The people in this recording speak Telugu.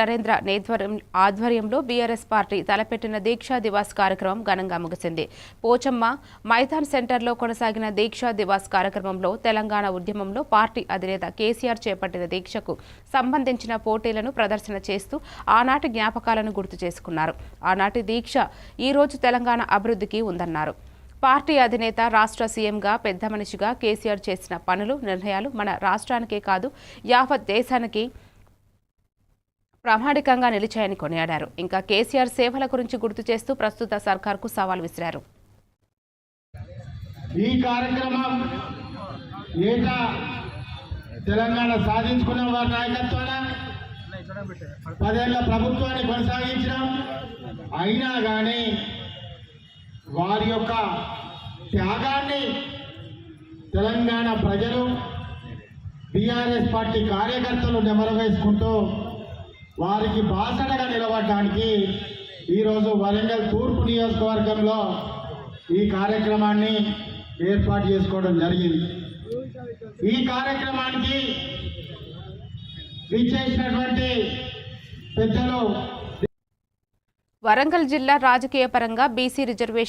నరేంద్ర నేధ్వర్యం ఆధ్వర్యంలో బీఆర్ఎస్ పార్టీ తలపెట్టిన దీక్షా దివాస్ కార్యక్రమం ఘనంగా ముగిసింది. పోచమ్మ మైదాన్ సెంటర్లో కొనసాగిన దీక్షా దివాస్ కార్యక్రమంలో తెలంగాణ ఉద్యమంలో పార్టీ అధినేత కేసీఆర్ చేపట్టిన దీక్షకు సంబంధించిన పోటీలను ప్రదర్శన చేస్తూ ఆనాటి జ్ఞాపకాలను గుర్తు చేసుకున్నారు. ఆనాటి దీక్ష ఈ రోజు తెలంగాణ అభివృద్ధికి ఉందన్నారు. పార్టీ అధినేత రాష్ట్ర సీఎంగా పెద్ద మనిషిగా కేసీఆర్ చేసిన పనులు నిర్ణయాలు మన రాష్ట్రానికే కాదు యావత్ దేశానికి ప్రామాణికంగా నిలిచాయని కొనియాడారు. ఇంకా కేసీఆర్ సేవల గురించి గుర్తు చేస్తూ ప్రస్తుత సర్కార్కు సవాల్ విసిరారు. ఈ కార్యక్రమం ఏటా తెలంగాణ సాధించుకున్న వారి నాయకత్వాన పదేళ్ళ ప్రభుత్వాన్ని కొనసాగించడం అయినా కానీ వారి యొక్క త్యాగాన్ని తెలంగాణ ప్రజలు బీఆర్ఎస్ పార్టీ కార్యకర్తలు నెమరవేసుకుంటూ వారికి బాసటగా నిలబడడానికి ఈరోజు వరంగల్ తూర్పు నియోజకవర్గంలో ఈ కార్యక్రమాన్ని ఏర్పాటు చేసుకోవడం జరిగింది. ఈ కార్యక్రమానికి విచ్చేసినటువంటి పెద్దలు వరంగల్ జిల్లా రాజకీయ పరంగా బీసీ రిజర్వేషన్